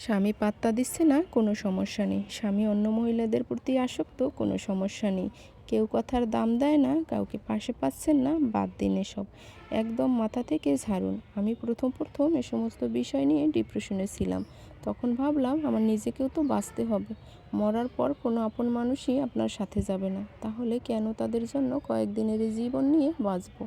স্বামী পাত্তা দিচ্ছে না, কোনো সমস্যা নেই। স্বামী অন্য মহিলাদের প্রতি আসক্ত, কোনো সমস্যা নেই। কেউ কথার দাম দেয় না, কাউকে পাশে পাচ্ছেন না, বাদ দিন এসব। একদম মাথা থেকে ঝাড়ুন। আমি প্রথম প্রথম এ সমস্ত বিষয় নিয়ে ডিপ্রেশনে ছিলাম। তখন ভাবলাম, আমার নিজেকেও তো বাঁচতে হবে। মরার পর কোনো আপন মানুষই আপনার সাথে যাবে না। তাহলে কেন তাদের জন্য কয়েকদিনের এই জীবন নিয়ে বাঁচবো?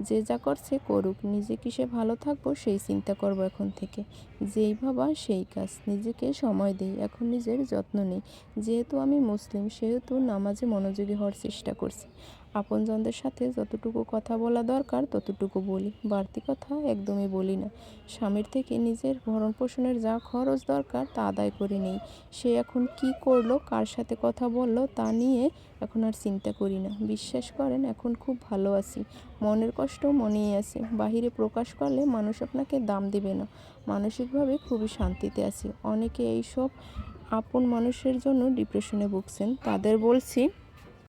যে যা করছে করুক, নিজে কিসে ভালো থাকব, সেই চিন্তা করব এখন থেকে। যেই ভাবা সেই কাজ। নিজেকে সময় দিই, এখন নিজের যত্ন নেই। যেহেতু আমি মুসলিম, সেহেতু নামাজে মনোযোগী হওয়ার চেষ্টা করছি। আপনজনদের সাথে যতটুকু কথা বলা দরকার, ততটুকু বলি। বাড়তি কথা একদমই বলি না। স্বামীর থেকে নিজের ভরণ পোষণের যা খরচ দরকার, তা আদায় করে নেই। সে এখন কি করল, কার সাথে কথা বলল, তা নিয়ে এখন আর চিন্তা করি না। বিশ্বাস করেন, এখন খুব ভালো আছি। মনের কষ্ট মনেই আছে। বাহিরে প্রকাশ করলে মানুষ আপনাকে দাম দিবে না। মানসিকভাবে খুবই শান্তিতে আছি। অনেকে এইসব আপন মানুষের জন্য ডিপ্রেশনে ভুগছেন। তাদের বলছি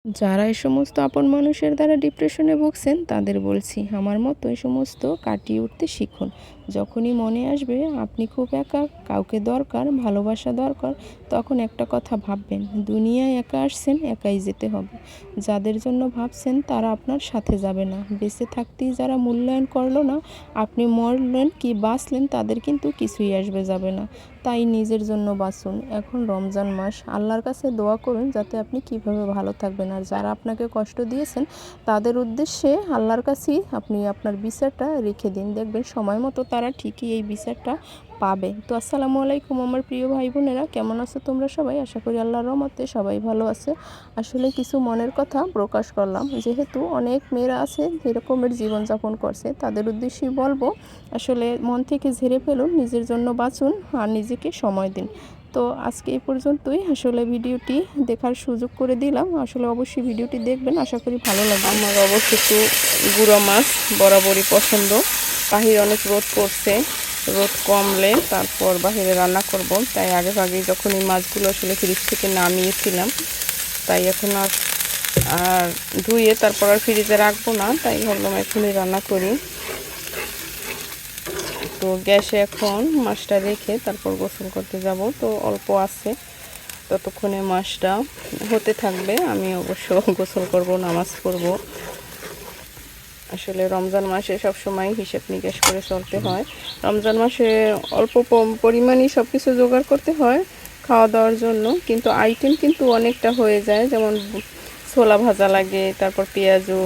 যারা এই সমস্ত আপন মানুষের দ্বারা ডিপ্রেশনে ভুগছেন, তাদের বলছি, আমার মতো এই সমস্ত কাটিয়ে উঠতে শিখুন। যখনই মনে আসবে, আপনি খুব একা, কাউকে দরকার, ভালোবাসা দরকার, তখন একটা কথা ভাববেন, দুনিয়ায় একা আসছেন, একাই যেতে হবে। যাদের জন্য ভাবছেন, তারা আপনার সাথে যাবে না। বেঁচে থাকতেই যারা মূল্যায়ন করল না, আপনি মরলেন কি বাঁচলেন, তাদের কিন্তু কিছুই আসবে যাবে না। তাই নিজের জন্য বাঁচুন। এখন রমজান মাস, আল্লাহর কাছে দোয়া করুন যাতে আপনি কীভাবে ভালো থাকবেন। আর যারা আপনাকে কষ্ট দিয়েছেন, তাদের উদ্দেশ্যে আল্লাহর কাছেই আপনি আপনার বিচারটা রেখে দিন। দেখবেন সময় মতো তারা ঠিকই এই বিচারটা পাবে। তো আসসালামু আলাইকুম আমার প্রিয় ভাই বোনেরা কেমন আছো তোমরা সবাই? আশা করি আল্লাহর রহমতে সবাই ভালো আছে। আসলে কিছু মনের কথা প্রকাশ করলাম। যেহেতু অনেক মেয়েরা আছে, এরকমের জীবনযাপন করছে, তাদের উদ্দেশ্যেই বলব, আসলে মন থেকে ঝেড়ে ফেলুন, নিজের জন্য বাঁচুন আর নিজেকে সময় দিন। তো আজকে এই পর্যন্তই। আসলে ভিডিওটি দেখার সুযোগ করে দিলাম। আসলে অবশ্যই ভিডিওটি দেখবেন, আশা করি ভালো লাগবে। আমার অবশ্য একটু গুঁড়ো মাছ বরাবরই পছন্দ। বাহিরে অনেক রোদ পড়ছে। রোদ কমলে তারপর বাহিরে রান্না করব। তাই আগে ভাগে যখন এই মাছগুলো আসলে ফ্রিজ থেকে নামিয়েছিলাম, তাই এখন আর আর ধুয়ে তারপর আর ফ্রিজে রাখব না। তাই ভাবলাম এখনই রান্না করি। তো গ্যাসে এখন মাছটা রেখে তারপর গোসল করতে যাব। তো অল্প আছে, ততক্ষণে মাছটা হতে থাকবে। আমি অবশ্য গোসল করব, নামাজ পড়ব। আসলে রমজান মাসে সব সময় হিসেব নিকেশ করে চলতে হয়। রমজান মাসে অল্প পরিমাণই সব কিছু জোগাড় করতে হয় খাওয়া দাওয়ার জন্য। কিন্তু আইটেম কিন্তু অনেকটা হয়ে যায়। যেমন ছোলা ভাজা লাগে, তারপর পেঁয়াজও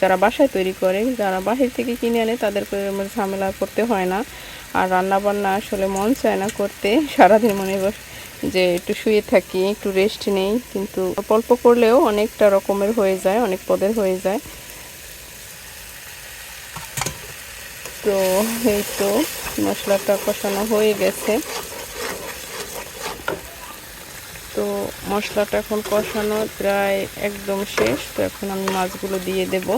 যারা বাসায় তৈরি করে, যারা বাহির থেকে কিনে আনে, তাদেরকে এরকম ঝামেলা করতে হয় না। আর রান্না বান্না আসলে মন চায় না করতে। সারাদিন মনে বস যে একটু শুয়ে থাকি, একটু রেস্ট নেই। কিন্তু অল্প করলেও অনেকটা রকমের হয়ে যায়, অনেক পদের হয়ে যায়। তো এই তো মশলাটা কষানো হয়ে গেছে। তো মশলাটা এখন কষানো প্রায় একদম শেষ। তো এখন আমি মাছগুলো দিয়ে দেব।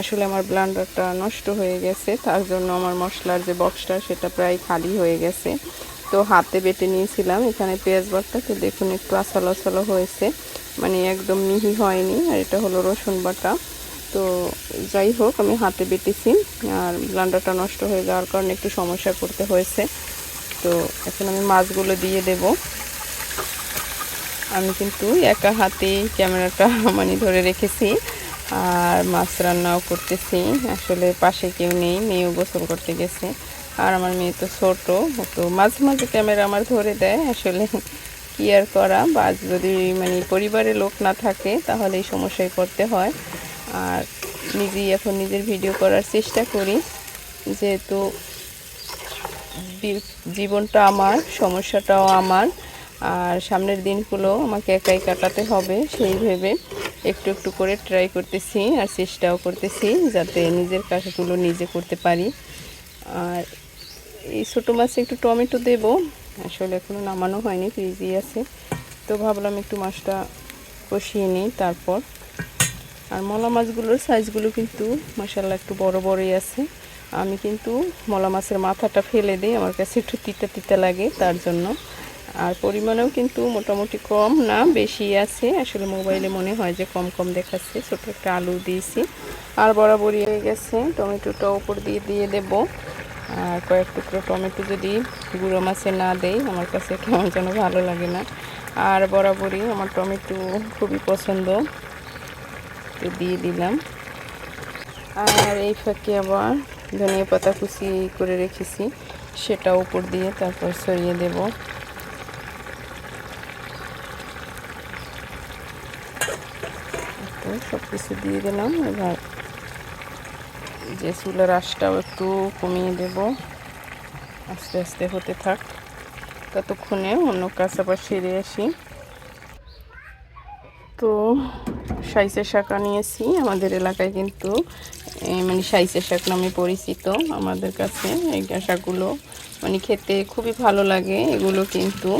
আসলে আমার ব্লান্ডারটা নষ্ট হয়ে গেছে, তার জন্য আমার মশলার যে বক্সটা, সেটা প্রায় খালি হয়ে গেছে। তো হাতে বেটে নিয়েছিলাম, এখানে পেঁয়াজ বাটা তো দেখুন, একটু আসালো আসালো হয়েছে। মানে একদম মিহি হয়নি, আর এটা হলো রসুন বাটা। তো যাই হোক, আমি হাতে বেটেছি আর ব্লান্ডারটা নষ্ট হয়ে যাওয়ার কারণে একটু সমস্যা করতে হয়েছে। তো এখন আমি মাছগুলো দিয়ে দেবো। আমি কিন্তু একা হাতেই ক্যামেরাটা মানে ধরে রেখেছি আর মাছ রান্নাও করতেছি। আসলে পাশে কেউ নেই, মেয়েও গোসল করতে গেছে। আর আমার মেয়ে তো ছোটো, তো মাঝে মাঝে ক্যামেরা আমার ধরে দেয়। আসলে কি আর করা? বা যদি মানে পরিবারে লোক না থাকে, তাহলে এই সমস্যায় পড়তে হয়। আর নিজেই এখন নিজের ভিডিও করার চেষ্টা করি, যেহেতু জীবনটা আমার, সমস্যাটাও আমার, আর সামনের দিনগুলো আমাকে একাই কাটাতে হবে, সেই ভেবে একটু একটু করে ট্রাই করতেছি আর চেষ্টাও করতেছি যাতে নিজের কাজগুলো নিজে করতে পারি। আর এই ছোটো মাছে একটু টমেটো দেব, আসলে এখনও নামানো হয়নি ফ্রিজেই আছে। তো ভাবলাম একটু মাছটা কষিয়ে নিই, তারপর আর মলা মাছগুলোর সাইজগুলো কিন্তু মাসাল্লাহ একটু বড় বড়ই আছে। আমি কিন্তু মলা মাছের মাথাটা ফেলে দিই, আমার কাছে একটু তিতা তিতা লাগে তার জন্য। আর পরিমাণেও কিন্তু মোটামুটি কম না, বেশি আছে। আসলে মোবাইলে মনে হয় যে কম কম দেখাচ্ছে। ছোটো একটা আলু দিয়েছি। আর বরাবরই হয়ে গেছে। টমেটোটা ওপর দিয়ে দিয়ে দেব। আর কয়েক টুকরো টমেটো যদি গুঁড়ো মাছে না দেই, আমার কাছে কেমন যেন ভালো লাগে না। আর বরাবরই আমার টমেটো খুবই পছন্দ। তো দিয়ে দিলাম। আর এই ফাঁকে আবার ধনিয়া পাতা কুচি করে রেখেছি, সেটা উপর দিয়ে তারপর সরিয়ে দেব। সব কিছু দিয়ে দিলাম, এবার যে চুলের আঁশটাও একটু কমিয়ে দেব। আস্তে আস্তে হতে থাক। ততক্ষণে অন্য কাজ আবার সেরে আসি। তো সাইসের শাক নিয়েছি আমাদের এলাকায় কিন্তু মানে সাইসের শাক নামে পরিচিত আমাদের কাছে। এই শাকগুলো মানে খেতে খুবই ভালো লাগে। এগুলো কিন্তু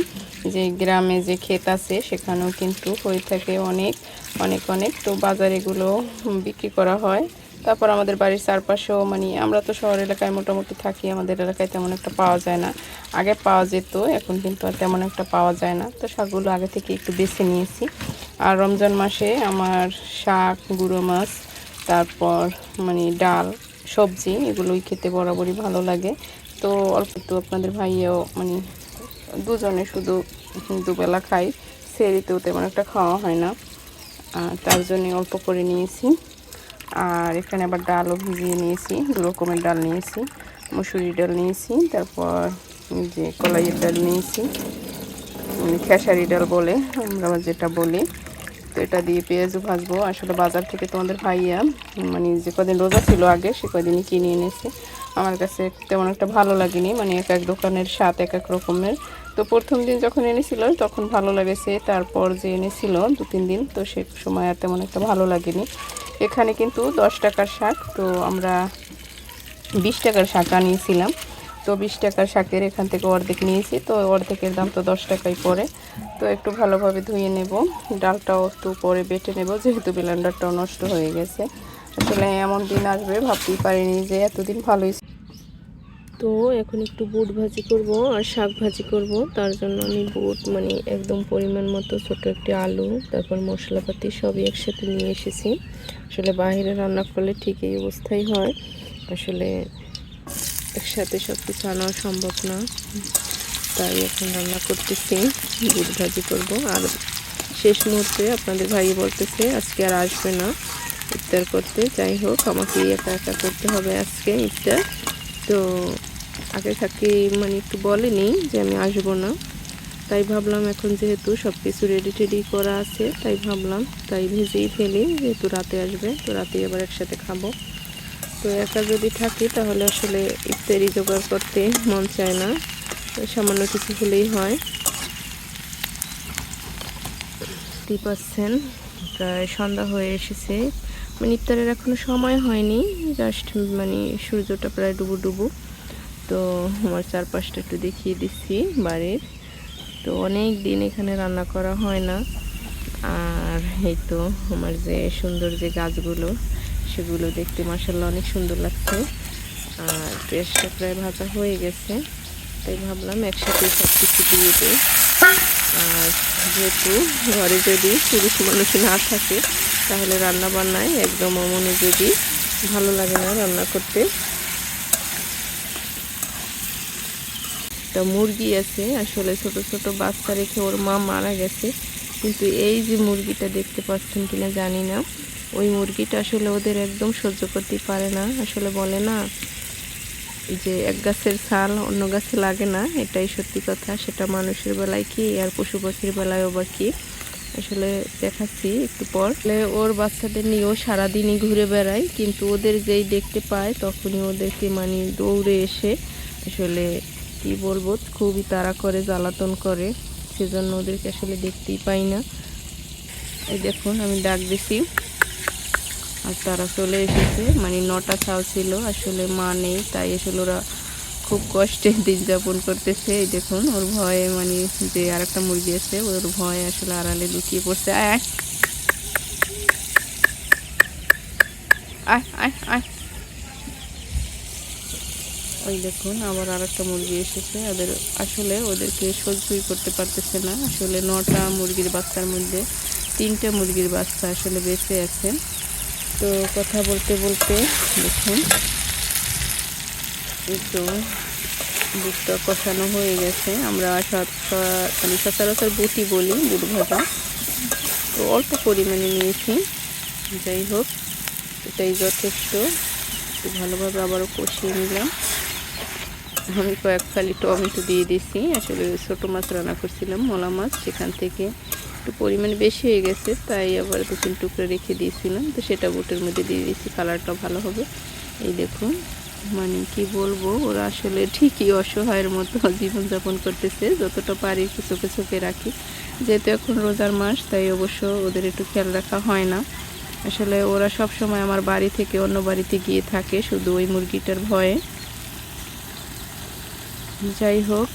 যে গ্রামে যে ক্ষেত আছে, সেখানেও কিন্তু হয়ে থাকে অনেক অনেক অনেক। তো বাজারে এগুলো বিক্রি করা হয়। তারপর আমাদের বাড়ির চারপাশেও মানে আমরা তো শহর এলাকায় মোটামুটি থাকি, আমাদের এলাকায় তেমন একটা পাওয়া যায় না। আগে পাওয়া যেত, এখন কিন্তু আর তেমন একটা পাওয়া যায় না। তো শাকগুলো আগে থেকে একটু বেছে নিয়েছি। আর রমজান মাসে আমার শাক, গুঁড়ো মাছ, তারপর মানে ডাল, সবজি, এগুলোই খেতে বরাবরই ভালো লাগে। তো অল্প একটু আপনাদের ভাইয়াও মানে দুজনে শুধু দুবেলা খাই, সেরিতেও তেমন একটা খাওয়া হয় না। তার জন্য অল্প করে নিয়েছি। আর এখানে আবার ডালও ভিজিয়ে নিয়েছি, দু রকমের ডাল নিয়েছি, মসুরি ডাল নিয়েছি, তারপর যে কলাইয়ের ডাল নিয়েছি খেসারি ডাল বলে আমরা যেটা বলি। তো এটা দিয়ে পেঁয়াজও ভাজবো। আসলে বাজার থেকে তোমাদের ভাইয়া মানে যে কদিন রোজা ছিল আগে, সে কদিনই কিনে এনেছে। আমার কাছে তেমন একটা ভালো লাগেনি মানে এক এক দোকানের স্বাদ এক এক রকমের। তো প্রথম দিন যখন এনেছিল, তখন ভালো লেগেছে। তারপর যে এনেছিল দু তিন দিন, তো সে সময় আর তেমন একটা ভালো লাগেনি। এখানে কিন্তু দশ টাকার শাক, তো আমরা বিশ টাকার শাক আনিয়েছিলাম। তো বিশ টাকার শাকের এখান থেকে অর্ধেক নিয়েছি, তো অর্ধেকের দাম তো দশ টাকাই পড়ে। তো একটু ভালোভাবে ধুয়ে নেব, ডালটাও একটু পরে বেটে নেব, যেহেতু ব্লেন্ডারটাও নষ্ট হয়ে গেছে। আসলে এমন দিন আসবে, ভাবতেই পারিনি যে এতদিন ভালোই তো এখন একটু বুট ভাজি করব আর শাক ভাজি করব। তার জন্য আমি বুট মানে একদম পরিমাণ মতো ছোট একটি আলু, তারপর মশলাপাতি সবই একসাথে নিয়ে এসেছি। আসলে বাইরে রান্না করলে ঠিক এই অবস্থাই হয়। আসলে একসাথে সব কিছু আনা সম্ভব না। তাই এখন রান্না করতেছি, বুট ভাজি করব। আর শেষ মুহূর্তে আপনাদের ভাই বলতেছে, আজকে আর আসবে না ইফতার করতে। যাই হোক, আমাকে একা একা করতে হবে আজকে ইফতার। তো আগে থাকি মানে একটু বলেনি যে আমি আসব না। তাই ভাবলাম এখন যেহেতু সব কিছু রেডি টেডি করা আছে, তাই ভাবলাম, তাই ভেজেই ফেলি, যেহেতু রাতে আসবে, তো রাতে আবার একসাথে খাব। তো একা যদি থাকি তাহলে আসলে ইফতারি জোগাড় করতে মন চায় না সামান্য কিছু হলেই হয়। দেখতেই পাচ্ছেন, প্রায় সন্ধ্যা হয়ে এসেছে। মানে ইফতারের এখনও সময় হয়নি জাস্ট মানে সূর্যটা প্রায় ডুবু ডুবু। তো আমার চারপাশটা একটু দেখিয়ে দিচ্ছি বাড়ির। তো অনেক দিন এখানে রান্না করা হয় না। আর এই তো আমার যে সুন্দর যে গাছগুলো, সেগুলো দেখতে মাসাল্লাহ অনেক সুন্দর লাগছে। আর পেঁয়াজটা প্রায় ভাজা হয়ে গেছে, তাই ভাবলাম একসাথে সব কিছু দিয়ে দিই। আর যেহেতু ঘরে যদি পুরুষ মানুষ না থাকে, তাহলে রান্না বান্নায় একদম অমনোযোগী ভালো লাগে না রান্না করতে একটা মুরগি আছে। আসলে ছোট ছোট বাচ্চা রেখে ওর মা মারা গেছে। কিন্তু এই যে মুরগিটা দেখতে পাচ্ছেন কিনা জানি না। ওই মুরগিটা আসলে ওদের একদম সহ্য করতে পারে না। আসলে বলে না যে এক গাছের ছাল অন্য গাছে লাগে না, এটাই সত্যি কথা। সেটা মানুষের বেলায় কি আর পশু পাখির বেলায়ও বা কি? আসলে দেখাচ্ছি একটু পর। ওর বাচ্চাদের নিয়েও সারাদিনই ঘুরে বেড়ায়, কিন্তু ওদের যেই দেখতে পায় তখনই ওদেরকে মানে দৌড়ে এসে আসলে কি বলব, খুবই তাড়া করে, জ্বালাতন করে, সেজন্য ওদেরকে আসলে দেখতেই পাই না। এই দেখুন, আমি ডাক দিছি, আর তারা চলে এসেছে। মানে নটা ছাও ছিল, আসলে মা নেই, তাই আসলে ওরা খুব কষ্টে দিন যাপন করতেছে। এই দেখুন, ওর ভয়ে মানে যে আর একটা মুরগি আছে, ওর ভয়ে আসলে আড়ালে লুকিয়ে পড়ছে। আয় আয় আয় আয় ওই দেখুন, আবার আর একটা মুরগি এসেছে। ওদের আসলে ওদেরকে সহ্যই করতে পারতেছে না। আসলে নটা মুরগির বাচ্চার মধ্যে তিনটে মুরগির বাচ্চা আসলে বেঁচে আছেন। তো কথা বলতে বলতে দেখুন, একটু বুটটা কষানো হয়ে গেছে। আমরা মানে সচরাচর বুটি বলি, বুট ভাজা। তো অল্প পরিমাণে নিয়েছি। যাই হোক, এটাই যথেষ্ট। একটু ভালোভাবে আবারও কষিয়ে নিলাম। আমি কয়েক ফালি টমেটো দিয়ে দিয়েছি আসলে ছোটো মাছ রান্না করছিলাম, মলা মাছ, সেখান থেকে একটু পরিমাণ বেশি হয়ে গেছে, তাই আবার দু তিন টুকরো রেখে দিয়েছিলাম। তো সেটা বুটের মধ্যে দিয়ে দিয়েছি কালারটা ভালো হবে। এই দেখুন মানে কি বলব, ওরা আসলে ঠিকই অসহায়ের মতো জীবনযাপন করতেছে, যতটা পারি চোখে চোখে রাখি। যেহেতু এখন রোজার মাস, তাই অবশ্য ওদের একটু খেয়াল রাখা হয় না। আসলে ওরা সব সময় আমার বাড়ি থেকে অন্য বাড়িতে গিয়ে থাকে, শুধু ওই মুরগিটার ভয়ে। যাই হোক,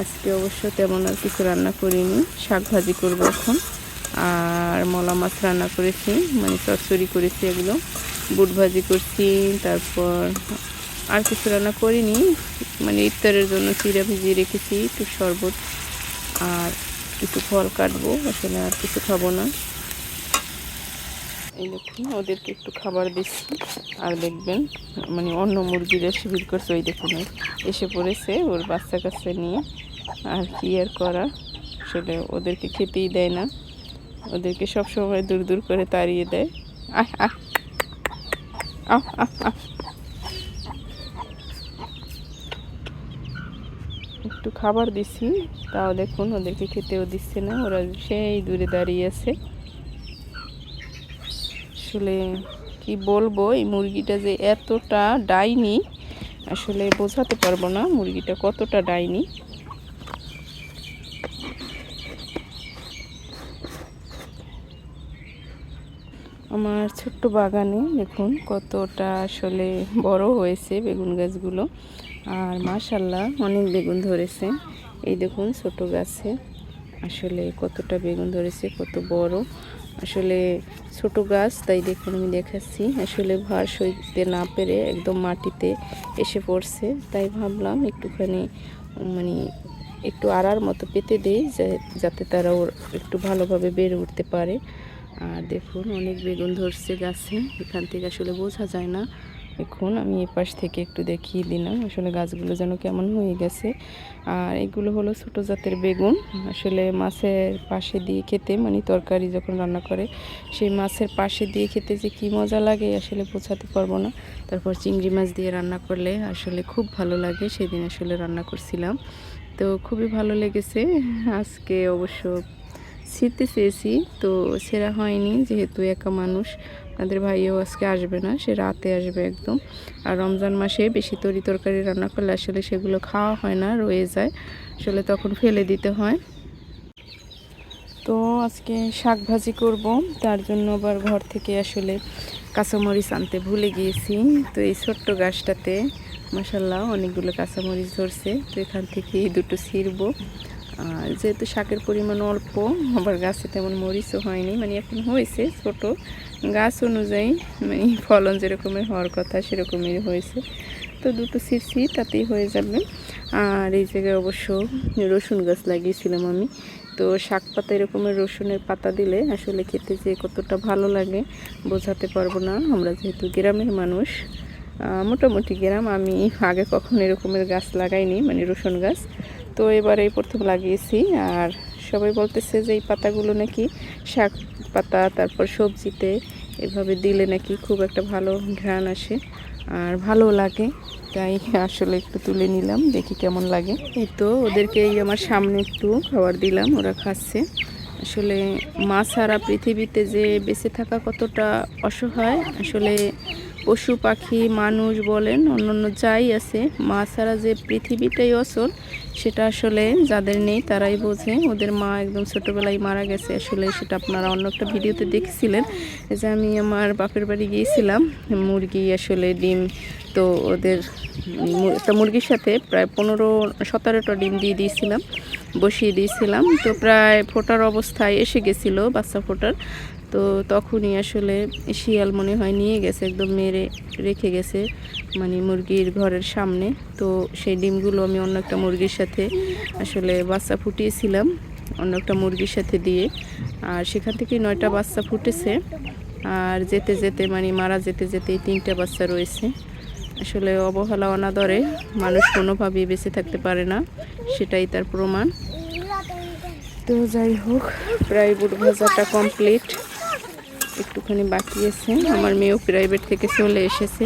আজকে অবশ্য তেমন আর কিছু রান্না করিনি। শাক ভাজি করব এখন, আর মলা মাছ রান্না করেছি মানে চচ্চড়ি করেছি এগুলো, বুট ভাজি করছি, তারপর আর কিছু রান্না করিনি। মানে ইফতারের জন্য চিরা ভিজিয়ে রেখেছি, একটু শরবত আর কিছু ফল কাটবো, আসলে আর কিছু খাব না। এই দেখুন ওদেরকে একটু খাবার দিচ্ছি। আর দেখবেন মানে অন্য মুরগিরা শিবির করছে ওই দেখুন এসে পড়েছে ওর বাচ্চা কাচ্চা নিয়ে। আর কি আর করা আসলে ওদেরকে খেতেই দেয় না। ওদেরকে সব সময় দূর দূর করে তাড়িয়ে দেয়। একটু খাবার দিছি তাও দেখুন, ওদেরকে খেতেও দিচ্ছে না, ওরা সেই দূরে দাঁড়িয়ে আছে। আসলে কি বলব, এই মুরগিটা যে এতটা ডাইনি, আসলে বোঝাতে পারব না মুরগিটা কতটা ডাইনি। আমার ছোট্ট বাগানে দেখুন কতটা আসলে বড় হয়েছে বেগুন গাছগুলো, আর মাশাল্লাহ অনেক বেগুন ধরেছে। এই দেখুন ছোট গাছে আসলে কতটা বেগুন ধরেছে, কত বড়। আসলে ছোট গাছ, তাই দেখুন আমি দেখাচ্ছি। আসলে ভার সইতে না পেরে একদম মাটিতে এসে পড়ছে। তাই ভাবলাম একটুখানি মানে একটু আড়ার মতো পেতে দেই যাতে তারা ওর একটু ভালোভাবে বেড়ে উঠতে পারে। আর দেখুন, অনেক বেগুন ধরছে গাছে। এখান থেকে আসলে বোঝা যায় না এখন আমি এ পাশ থেকে একটু দেখিয়ে দিলাম আসলে গাছগুলো যেন কেমন হয়ে গেছে। আর এগুলো হলো ছোট জাতের বেগুন। আসলে মাছের পাশে দিয়ে খেতে মানে তরকারি যখন রান্না করে, সেই মাছের পাশে দিয়ে খেতে যে কী মজা লাগে আসলে বোঝাতে পারব না। তারপর চিংড়ি মাছ দিয়ে রান্না করলে আসলে খুব ভালো লাগে, সেদিন আসলে রান্না করছিলাম। তো খুবই ভালো লেগেছে। আজকে অবশ্য ছিঁড়তে চেয়েছি তো সেরা হয়নি, যেহেতু একা মানুষ। তাদের ভাইও আজকে আসবে না, সে রাতে আসবে একদম। আর রমজান মাসে বেশি তরি তরকারি রান্না করলে আসলে সেগুলো খাওয়া হয় না, রয়ে যায়। আসলে তখন ফেলে দিতে হয়। তো আজকে শাক ভাজি করব, তার জন্য আবার ঘর থেকে আসলে কাঁচামরিচ আনতে ভুলে গিয়েছি। তো এই ছোট্ট গাছটাতে মাসাল্লাহ অনেকগুলো কাঁচামরিচ ধরছে। তো এখান থেকে এই দুটো ছিঁড়বো। যেহেতু শাকের পরিমাণ অল্প, আবার গাছে তেমন মরিচও হয়নি মানে এখন হয়েছে ছোট। গাছ অনুযায়ী মানে ফলন যেরকমের হওয়ার কথা সেরকমই হয়েছে। তো দুটো ছিঁড়ছি তাতেই হয়ে যাবে। আর এই জায়গায় অবশ্য রসুন গাছ লাগিয়েছিলাম আমি। তো শাক পাতা এরকমের রসুনের পাতা দিলে আসলে খেতে যে কতটা ভালো লাগে বোঝাতে পারব না। আমরা যেহেতু গ্রামের মানুষ মোটামুটি গ্রাম, আমি আগে কখনো এরকমের গাছ লাগাইনি মানে রসুন গাছ। তো এবার এই প্রথম লাগিয়েছি। আর সবাই বলতেছে যে এই পাতাগুলো নাকি শাক পাতা, তারপর সবজিতে এভাবে দিলে নাকি খুব একটা ভালো ঘ্রাণ আসে। আর ভালো লাগে, তাই আসলে একটু তুলে নিলাম, দেখি কেমন লাগে। এই তো ওদেরকে এই আমার সামনে একটু খাবার দিলাম, ওরা খাচ্ছে। আসলে মা ছাড়া পৃথিবীতে যে বেঁচে থাকা কতটা অসহায়, আসলে পশু পাখি, মানুষ বলেন, অন্যান্য যাই আছে, মা ছাড়া যে পৃথিবীটাই অচল, সেটা আসলে যাদের নেই তারাই বোঝে। ওদের মা একদম ছোটোবেলায় মারা গেছে, আসলে সেটা আপনারা অন্য একটা ভিডিওতে দেখছিলেন। যে আমি আমার বাপের বাড়ি গিয়েছিলাম, মুরগি আসলে ডিম, তো ওদের একটা মুরগির সাথে প্রায় পনেরো, সতেরোটা ডিম দিয়ে দিয়েছিলাম, বসিয়ে দিয়েছিলাম। তো প্রায় ফোটার অবস্থায় এসে গেছিল বাচ্চা ফোটার। তো তখনই আসলে শিয়াল মনে হয় নিয়ে গেছে, একদম মেরে রেখে গেছে মানে মুরগির ঘরের সামনে। তো সেই ডিমগুলো আমি অন্য একটা মুরগির সাথে আসলে বাচ্চা ফুটিয়েছিলাম, অন্য একটা মুরগির সাথে দিয়ে। আর সেখান থেকে নয়টা বাচ্চা ফুটেছে, আর যেতে যেতে মানে মারা যেতে যেতে তিনটা বাচ্চা রয়েছে। আসলে অবহেলা অনাদরে মানুষ কোনোভাবেই বেঁচে থাকতে পারে না, সেটাই তার প্রমাণ। তো যাই হোক, প্রায় বুট ভাজাটা কমপ্লিট একটুখানি বাকি আছে। আমার মেয়েও প্রাইভেট থেকে চলে এসেছে।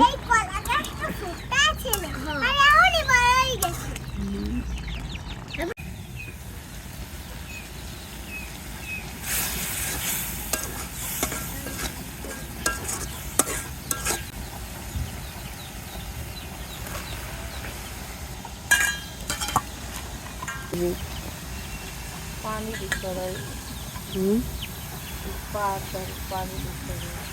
পানি দিতে হবে হুম পাঁচ আর পানি দিতে হবে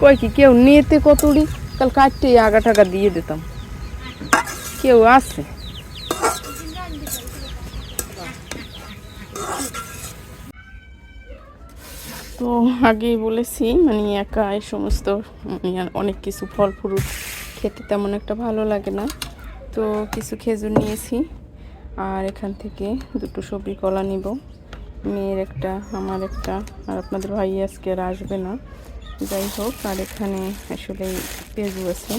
কই কি, কেউ নিয়েতে কতড়ি কাল কাটতে আগা টাকা দিয়ে দিতাম। কেউ আছে? তো আগেই বলেছি মানে একা এই সমস্ত অনেক কিছু ফল ফ্রুট খেতে তেমন একটা ভালো লাগে না। তো কিছু খেজুর নিয়েছি আর এখান থেকে দুটো সবজি কলা নিব। মেয়ের একটা, আমার একটা, আর আপনাদের ভাই আজকে আর আসবে না। যাই হোক, আর এখানে আসলে পেঁয়াজু আছে।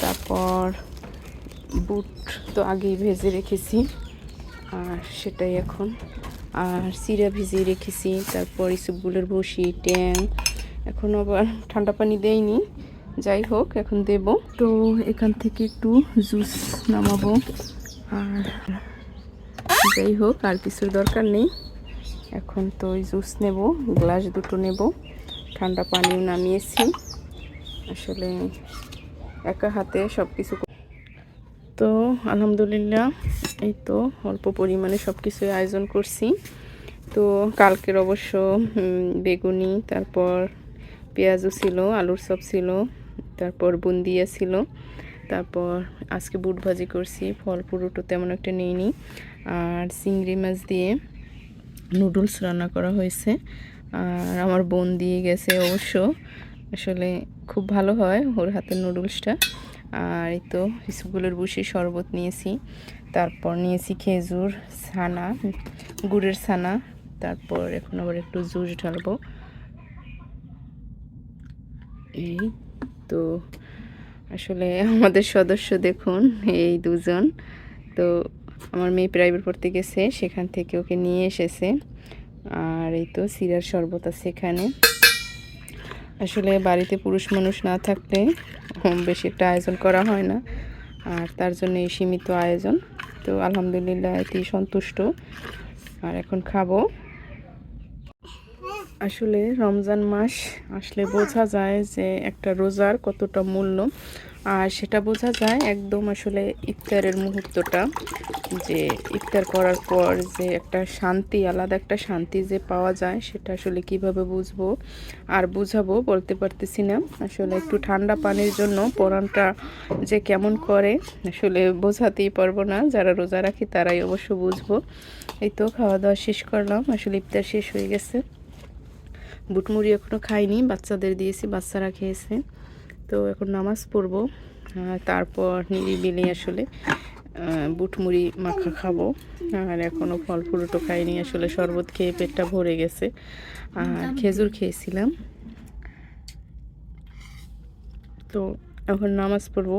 তারপর বুট তো আগেই ভেজে রেখেছি। আর সেটাই এখন আর সিরা ভিজিয়ে রেখেছি তারপর ইসুপগুলোর বসি, ট্যাং। এখন আবার ঠান্ডা পানি দেয়নি যাই হোক, এখন দেব। তো এখান থেকে একটু জুস নামাবো। আর যাই হোক, আর কিছুর দরকার নেই। এখন তো ওই জুস নেব, গ্লাস দুটো নেব। ঠান্ডা পানিও নামিয়েছি। আসলে একা হাতে সব কিছু আলহামদুলিল্লাহ। এই তো অল্প পরিমাণে সব কিছুই আয়োজন করছি। তো কালকের অবশ্য বেগুনি, তারপর পেঁয়াজও ছিল, আলুর চপ ছিল, তারপর বুন্দিয়া ছিল, তারপর আজকে বুট ভাজি করছি। ফল ফুরুটো তেমন একটা নেইনি। আর চিংড়ি মাছ দিয়ে নুডলস রান্না করা হয়েছে। আর আমার বোন দিয়ে গেছে অবশ্য। আসলে খুব ভালো হয় ওর হাতের নুডলসটা। আর এই তো স্কুলের বসে শরবত নিয়েছি। তারপর নিয়েছি খেজুর ছানা, গুড়ের ছানা। তারপর এখন আবার একটু জুস ঢালবো। এই তো আসলে আমাদের সদস্য দেখুন, এই দুজন। তো আমার মেয়ে প্রাইভেট পড়তে গেছে, সেখান থেকে ওকে নিয়ে এসেছে। আর এই তো সিরার শরবত আছে এখানে। আসলে বাড়িতে পুরুষ মানুষ না থাকলে বেশি একটা আয়োজন করা হয় না। আর তার জন্য এই সীমিত আয়োজন। তো আলহামদুলিল্লাহ এটি সন্তুষ্ট। আর এখন খাব। আসলে রমজান মাস আসলে বোঝা যায় যে একটা রোজার কতটা মূল্য। আর সেটা বোঝা যায় একদম আসলে ইফতারের মুহূর্তটা, যে ইফতার করার পর যে একটা শান্তি, আলাদা একটা শান্তি যে পাওয়া যায়, সেটা আসলে কীভাবে বুঝব আর বুঝাবো বলতে পারতেছি না। আসলে একটু ঠান্ডা পানির জন্য পরানটা যে কেমন করে, আসলে বোঝাতেই পারব না। যারা রোজা রাখি তারাই অবশ্য বুঝব। এই তো খাওয়া দাওয়া শেষ করলাম। আসলে ইফতার শেষ হয়ে গেছে। বুটমুড়ি এখনও খাইনি, বাচ্চাদের দিয়েছি, বাচ্চারা খেয়েছে। তো এখন নামাজ পড়ব তারপর নিরিবিলি আসলে বুটমুড়ি মাখা খাব। আর এখনও ফল ফ্রুটও খাইনি, আসলে শরবত খেয়ে পেটটা ভরে গেছে। আর খেজুর খেয়েছিলাম। তো এখন নামাজ পড়ব।